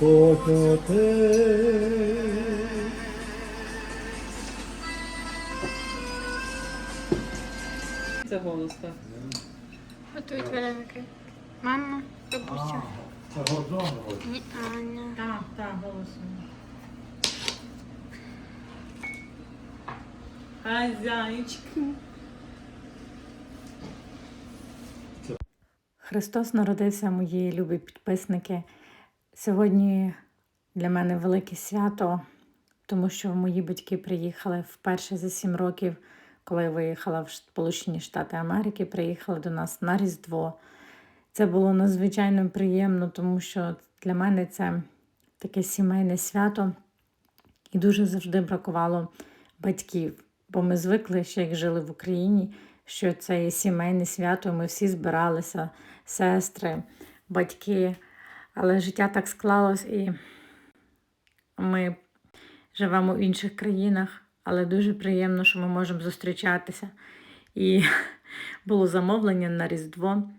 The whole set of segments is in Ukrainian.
Господь Отець. Це голос так. Готують вареники. Мама, бабуся. Це Гордон. І Аня. Так, так, голосуємо. Хазяйчик. Христос народився, мої любі підписники. Сьогодні для мене велике свято, тому що мої батьки приїхали вперше за сім років, коли я виїхала в Сполучені Штати Америки, приїхали до нас на Різдво. Це було надзвичайно приємно, тому що для мене це таке сімейне свято, і дуже завжди бракувало батьків. Бо ми звикли, ще як жили в Україні, що це є сімейне свято, ми всі збиралися, сестри, батьки. Але життя так склалось, і ми живемо в інших країнах, але дуже приємно, що ми можемо зустрічатися. І було замовлення на Різдво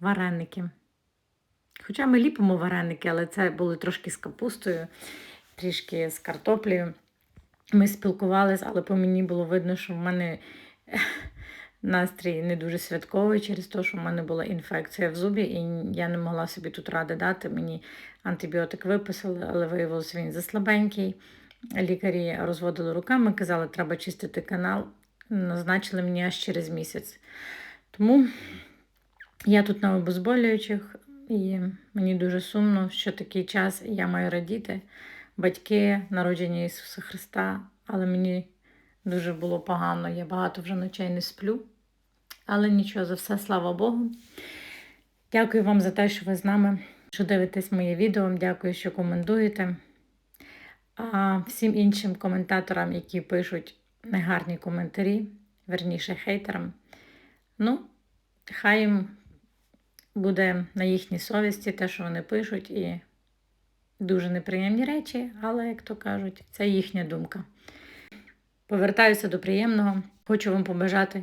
вареники. Хоча ми ліпимо вареники, але це були трошки з капустою, трішки з картоплею. Ми спілкувалися, але по мені було видно, що в мене настрій не дуже святковий через те, що в мене була інфекція в зубі, і я не могла собі тут ради дати. Мені антибіотик виписали, але виявилося він заслабенький. Лікарі розводили руками, казали, треба чистити канал. Назначили мені аж через місяць. Тому я тут на обезболюючих, і мені дуже сумно, що такий час я маю радіти. Батьки народження Ісуса Христа, але мені дуже було погано. Я багато вже ночей не сплю. Але нічого, за все, слава Богу. Дякую вам за те, що ви з нами, що дивитесь моє відео. Дякую, що коментуєте. А всім іншим коментаторам, які пишуть негарні коментарі, верніше хейтерам. Ну, хай їм буде на їхній совісті те, що вони пишуть, і дуже неприємні речі, але, як то кажуть, це їхня думка. Повертаюся до приємного. Хочу вам побажати,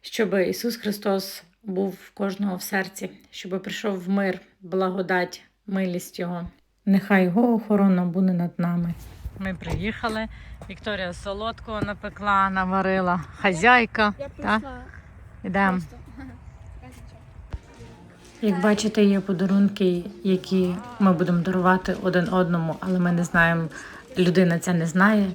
щоб Ісус Христос був в кожного в серці, щоб прийшов в мир, благодать, милість Його. Нехай Його охорона буде над нами. Ми приїхали. Вікторія солодкого напекла, наварила. Хазяйка. Я прийшла. Ідемо. Як бачите, є подарунки, які ми будемо дарувати один одному, але ми не знаємо, людина це не знає.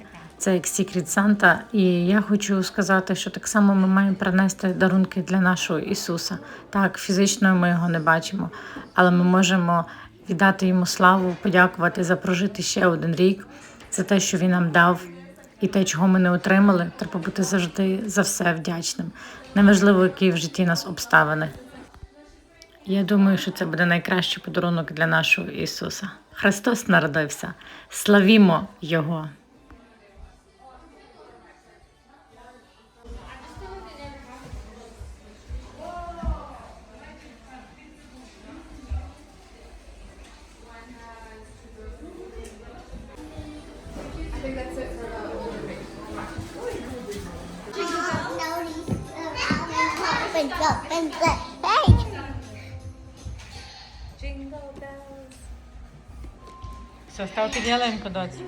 Це як Secret Santa. І я хочу сказати, що так само ми маємо принести дарунки для нашого Ісуса. Так, фізично ми його не бачимо, але ми можемо віддати йому славу, подякувати за прожити ще один рік, за те, що він нам дав, і те, чого ми не отримали. Треба бути завжди за все вдячним. Неважливо, які в житті нас обставини. Я думаю, що це буде найкращий подарунок для нашого Ісуса. Христос народився. Славімо Його! Все, став під ялинку, доці.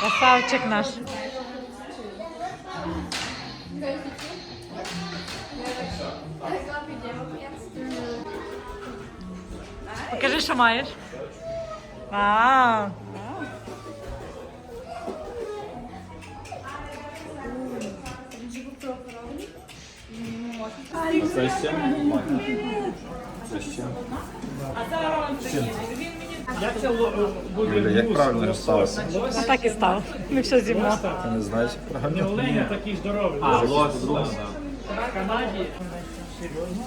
Красавчик наш. Покажи, що маєш. Вау! Це ще? Це ще. Юля, як правильно сталося? А так і став. Ми все зімно. Ти не знаєш як правильно? Олені такий здоровий. А, лось, друга. В Канаді. Серйозно?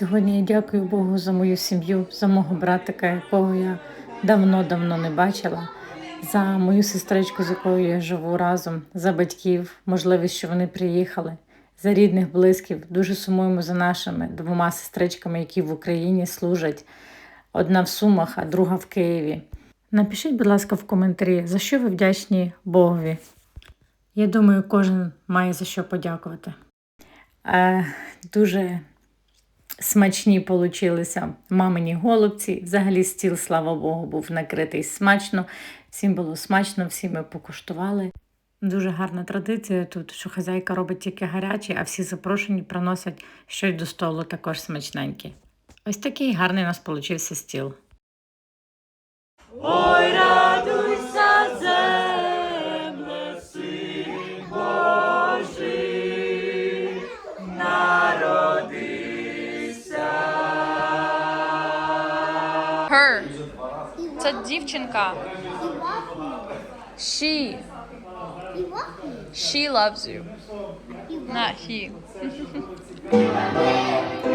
Сьогодні я дякую Богу за мою сім'ю, за мого братика, якого я давно-давно не бачила. за мою сестричку, з якою я живу разом, за батьків, можливість, що вони приїхали, за рідних, близьких. Дуже сумуємо за нашими двома сестричками, які в Україні служать. Одна в Сумах, а друга в Києві. Напишіть, будь ласка, в коментарі, за що ви вдячні Богові. Я думаю, кожен має за що подякувати. Е, дуже смачні получилися мамині голубці. Взагалі стіл, слава Богу, був накритий смачно. Всім було смачно, всі ми покуштували. Дуже гарна традиція тут, що хазяйка робить тільки гарячі, а всі запрошені приносять щось до столу також смачненьке. Ось такий гарний у нас получився стіл. Ой, Це дівчинка. She. She loves you. Not he.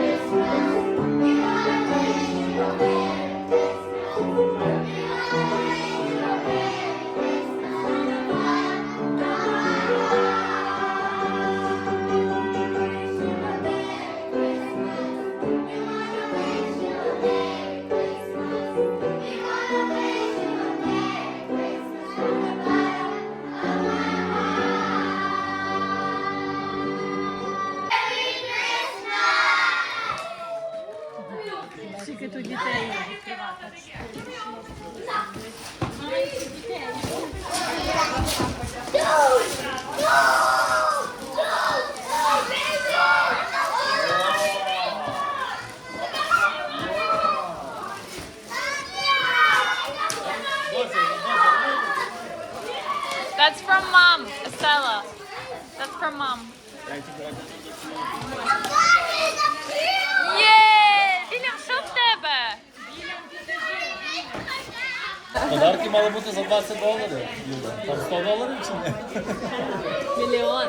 Є! Вільям, що в тебе? Подарки мали бути за 20 доларів. Люда. Там 100 доларів чи ні? Мільйон.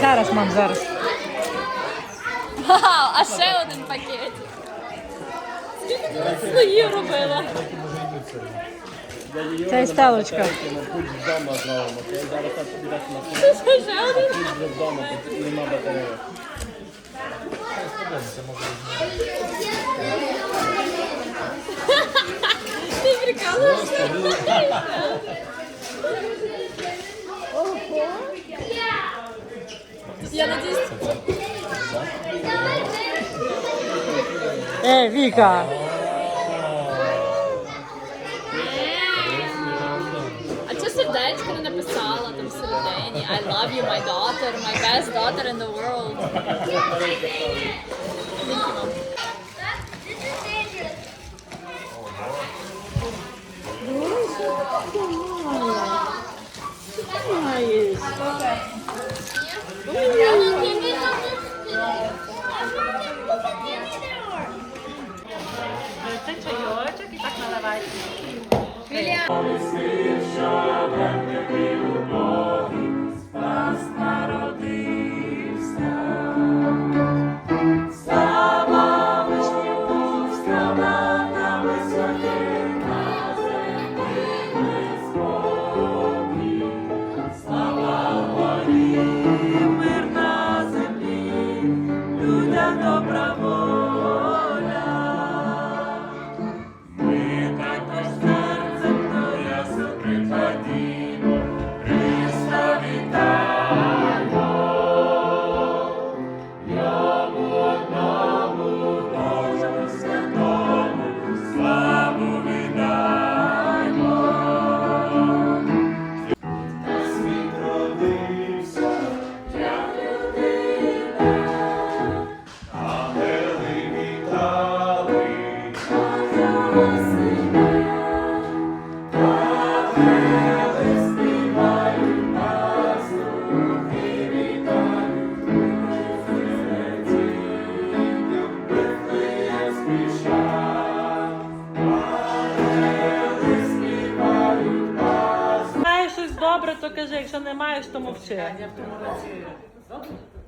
Зараз, мам, зараз. Вау, а ще один пакет. Скільки ти Свої робила. Це сталочка. Будь тут нема батареї. Ти прикалуєшся? Я надіюсь, Е, Віка! You, my daughter, my best daughter in the world. Thank якщо не маєш, то мовчи.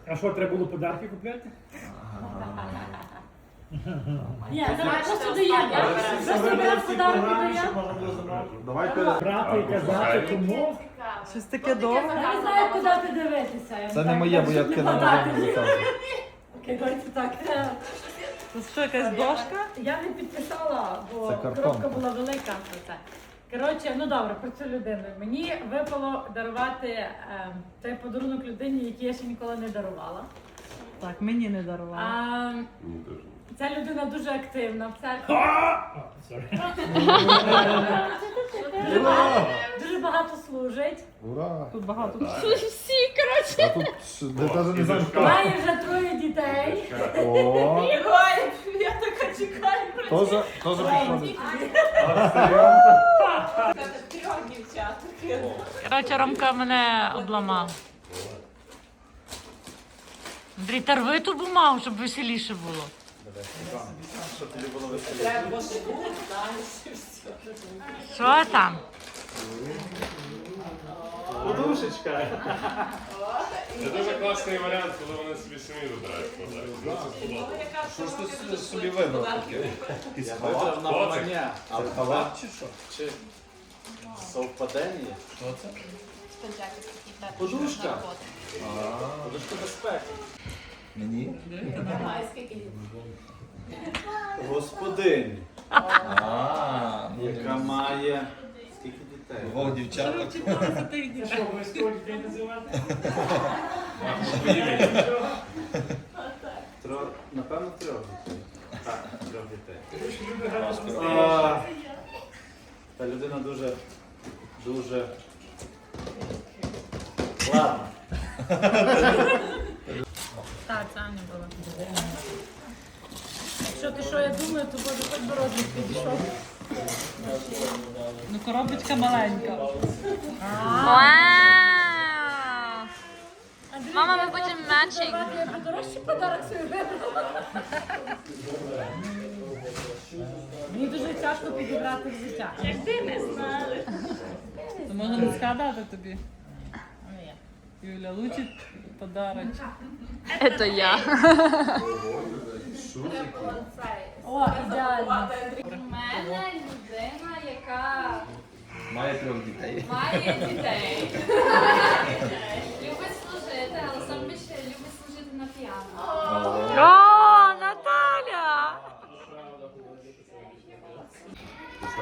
А що, треба було подарки купляти? Ні, давай просто даємо. Просто беремо подарунки даємо. Давайте. Брати і казати кому. Щось таке довге. Я не знаю, куди ти дивитися. Я Це не моє, бо я таке не можу заказувати. Окей, давайте так. Це що, якась дошка? Я не підписала, бо Це картонка. коробка була велика про це. Коротше, ну добре, про цю людину. Мені випало дарувати е, цей подарунок людині, який я ще ніколи не дарувала. Так, мені не дарувала. А, ця людина дуже активна в церкві. Дуже багато служить. Ура! Тут багато. Всі, коротше. А тут ш- де навіть не знаю, хто. Має вже троє дітей. О, Я така чекаю. теж теж підходить. Коротше, Ромка мене обламав. Андрій, та рви ту бумагу, щоб веселіше було. Що там? Подушечка. Це дуже класний варіант, коли вони собі самі вибирають це сподобалося. Що ж ти собі вибрав таке? Вибрав навмання. А халат чи що? Чи совпадення? Що це? Подушка. Подушка безпеки. Мені? Господині. А, яка має скільки дітей? Двох дівчаток. Що, обов'язково дітей називати? Тро... Напевно, трьох дітей. Так, трьох дітей. Люди гарно спустили. А, Та людина дуже, дуже. Ладно. Так, це не було. Якщо ти що, я думаю, то буде хоч би розмір підійшов. Ну, коробочка маленька. Вау! Мама, ми будемо матчing. Я би дорожчий подарок собі вибрала. Мені дуже тяжко підібрати взуття. Якби не знали. То можна не згадати тобі. Юля, лучить подарок. Це я. О, ідеально. У мене людина, яка Має трьох дітей. має дітей. Любить служити, але сам більше любить служити на піано. О, Наталя!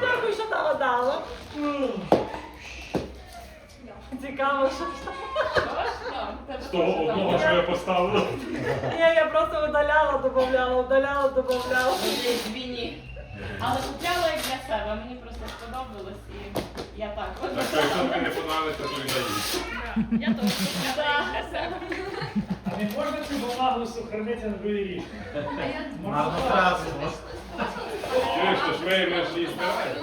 Дякую, що нагадала. Цікаво, що З того одного, що я поставив. Ні, я просто удаляла, додавала, удаляла, додавала. Але купляла як для себе, мені просто сподобалось і я так. От Так що якщо тобі не подобається, то віддають. я теж купляла як для себе. А не можна цю бумагу сохранити на другий рік? Марно фразу. Чуєш, то ж виявляєш і стирає.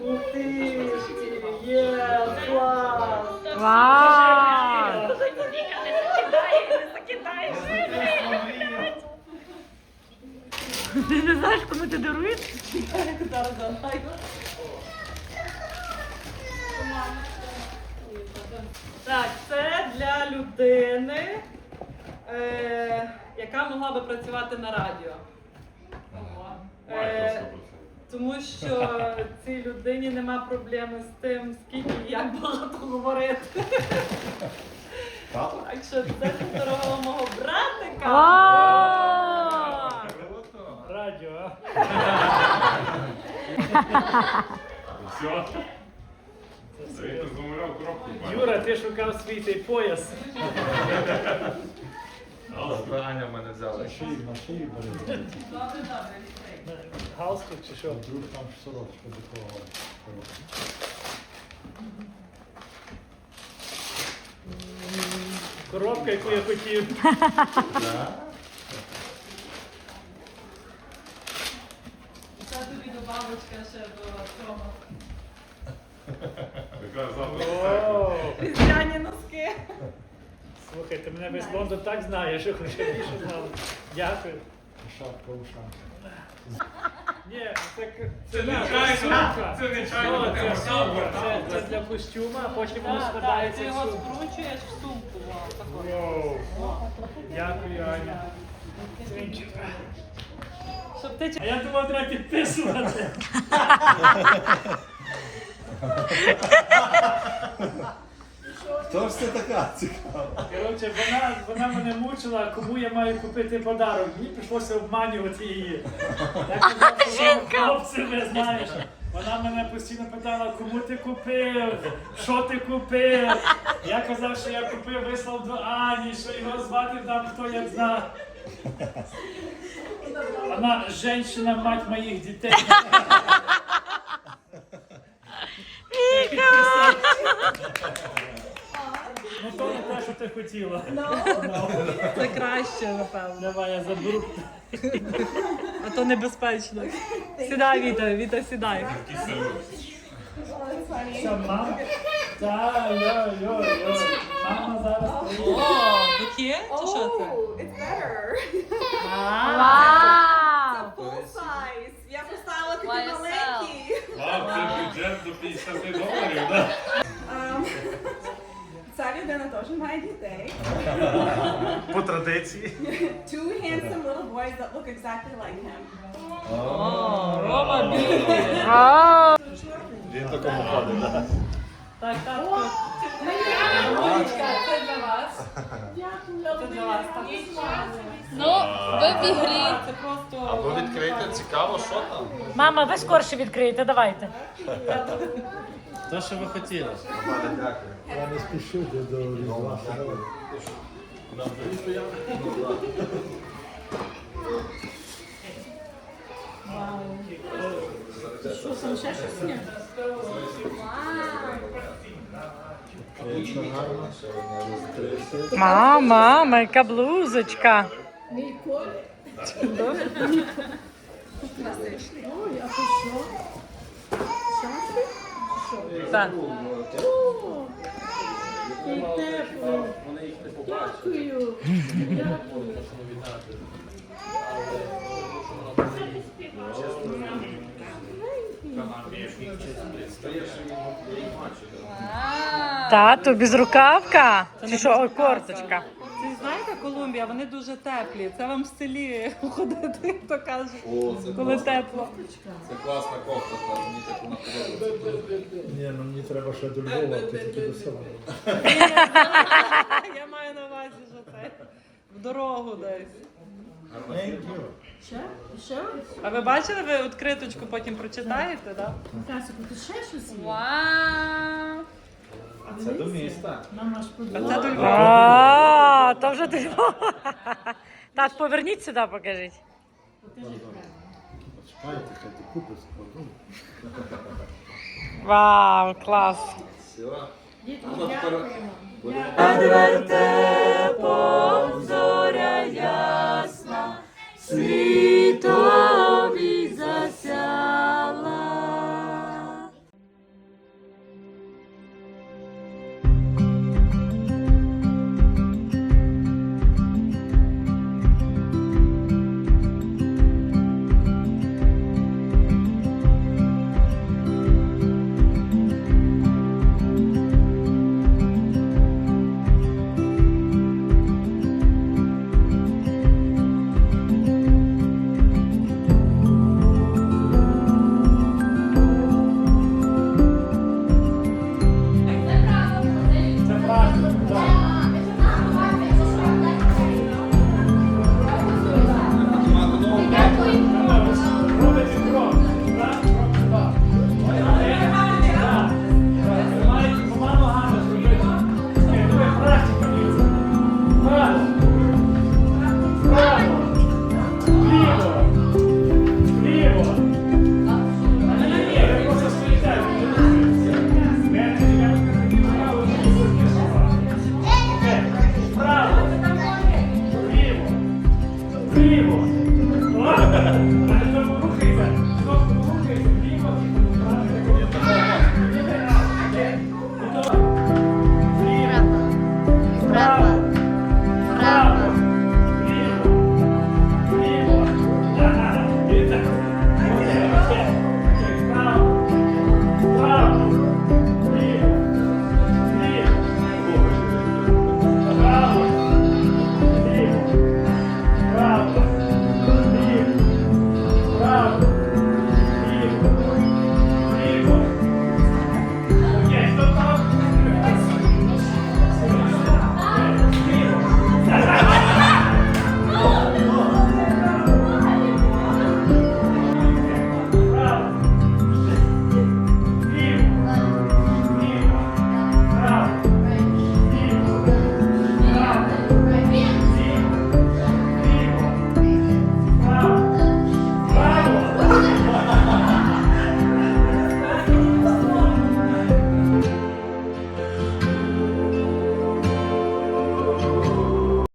Ух ти. Вау! Ти не знаєш, кому ти даруєш? Зараз згадаю. Так, це для людини, е, яка могла би працювати на радіо. Е, тому що цій людині нема проблеми з тим, скільки і як багато говорити. Тато? Так що це подарувала мого братика. Радіо, а? Все. Замовляв коробку. Юра, ти шукав свій цей пояс. Аня в мене взяла. Шиї бери. Галстук чи що? Вдруг там сорочка до того. Коробка, яку я хотів. Це тобі добавочка ще до цього. Якраз завтра. О, Різдвяні носки. Слухайте, мене весь Лондон так знає, що хоче більше знали. Дякую. Шапка уша. Ні, це, наша нечайно, це О, це для костюма, а потім воно складається Ти в його сумку. скручуєш в сумку. Воу. Дякую, Аня. Щоб ти А я думав, треба підписувати. Хто ж це така цікава? Коротше, вона, вона мене мучила, кому я маю купити подарок. Мені прийшлося обманювати її. Я казав, хлопці, ви знаєш. Вона мене постійно питала, кому ти купив, що ти купив. Я казав, що я купив, вислав до Ані, що його звати там хто як зна. Вона жінка, мать моїх дітей. Ну то не те, що ти хотіла. це краще, напевно. Давай я заберу. А то небезпечно. Сідай, Віта, Віта, сідай. Що? Та, йо, йо, йо. Мама зараз О, приїде. букет? Чи що це? Вау! Я поставила такий YSL. маленький. Вау, це бюджет до 50 доларів, так? Людина теж має дітей. По традиції. Two handsome little boys that look exactly like him. Рома. Він такому ходить, так? Так. Мамочка, це для вас. Це для вас. Ну, ви в ігрі. Це просто... Або відкрити, цікаво, що там. Мама, ви скорше відкриєте, давайте. То, що ви хотіли. Я не спішу до до Різдва. Якщо гарно, розкрити. Мама, мама, яка блузочка. Так. Вони їх не побачили. Тату, безрукавка? Чи що, ой, корточка? Це знаєте, Колумбія, вони дуже теплі. Це вам в селі ходити, то кажуть, О, це коли класно. тепло. Це класна кофта, та мені так вона подобається. Ні, ну мені треба ще до Львова, ти тільки до села. Я маю на увазі, що це в дорогу десь. Thank you. А ви бачили, ви відкриточку потім прочитаєте, так? Вау! А це до міста. А це до Львова. То вже до Так, поверніть сюди, покажіть. Вау, клас. Все. Зоря ясна, світла.